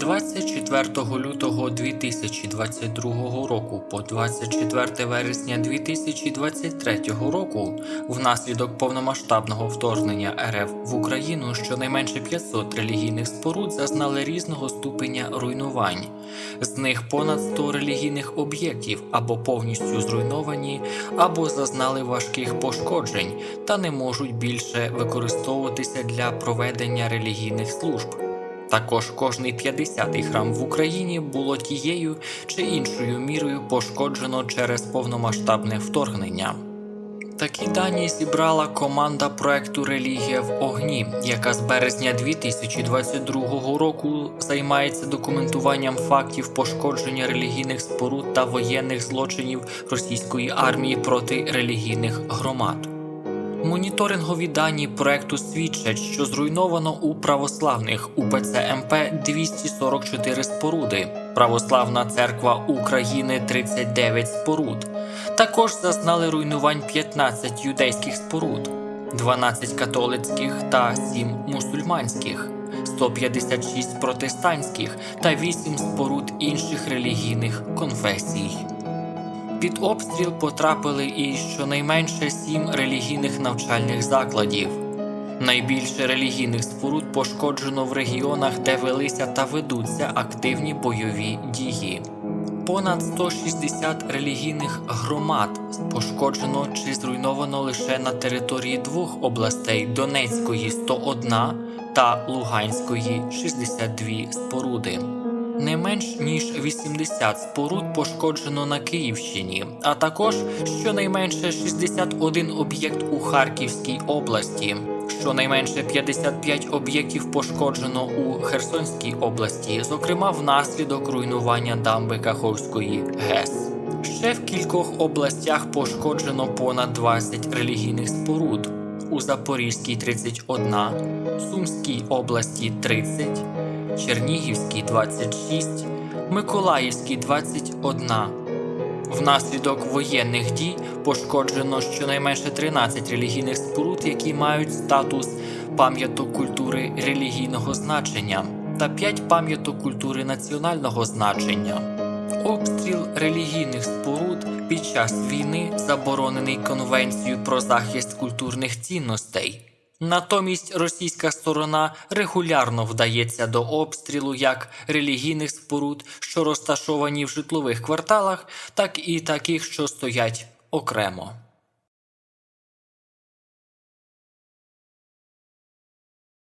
24 лютого 2022 року по 24 вересня 2023 року внаслідок повномасштабного вторгнення РФ в Україну щонайменше 500 релігійних споруд зазнали різного ступеня руйнувань. З них понад 100 релігійних об'єктів або повністю зруйновані, або зазнали важких пошкоджень та не можуть більше використовуватися для проведення релігійних служб. Також кожний 50-й храм в Україні було тією чи іншою мірою пошкоджено через повномасштабне вторгнення. Такі дані зібрала команда проекту Релігія в огні, яка з березня 2022 року займається документуванням фактів пошкодження релігійних споруд та воєнних злочинів російської армії проти релігійних громад. Моніторингові дані проекту свідчать, що зруйновано у православних УПЦ МП 244 споруди, Православна церква України 39 споруд. Також зазнали руйнувань 15 юдейських споруд, 12 католицьких та 7 мусульманських, 156 протестантських та 8 споруд інших релігійних конфесій. Під обстріл потрапили і щонайменше сім релігійних навчальних закладів. Найбільше релігійних споруд пошкоджено в регіонах, де велися та ведуться активні бойові дії. Понад 160 релігійних громад пошкоджено чи зруйновано лише на території двох областей Донецької 101 та Луганської 62 споруди. Не менш ніж 80 споруд пошкоджено на Київщині, а також щонайменше 61 об'єкт у Харківській області. Щонайменше 55 об'єктів пошкоджено у Херсонській області, зокрема внаслідок руйнування дамби Каховської ГЕС. Ще в кількох областях пошкоджено понад 20 релігійних споруд. У Запорізькій 31, Сумській області 30, Чернігівській 26, Миколаївській 21. Внаслідок воєнних дій пошкоджено щонайменше 13 релігійних споруд, які мають статус пам'яток культури релігійного значення, та 5 пам'яток культури національного значення. Обстріл релігійних споруд під час війни заборонений Конвенцією про захист культурних цінностей. Натомість російська сторона регулярно вдається до обстрілу як релігійних споруд, що розташовані в житлових кварталах, так і таких, що стоять окремо.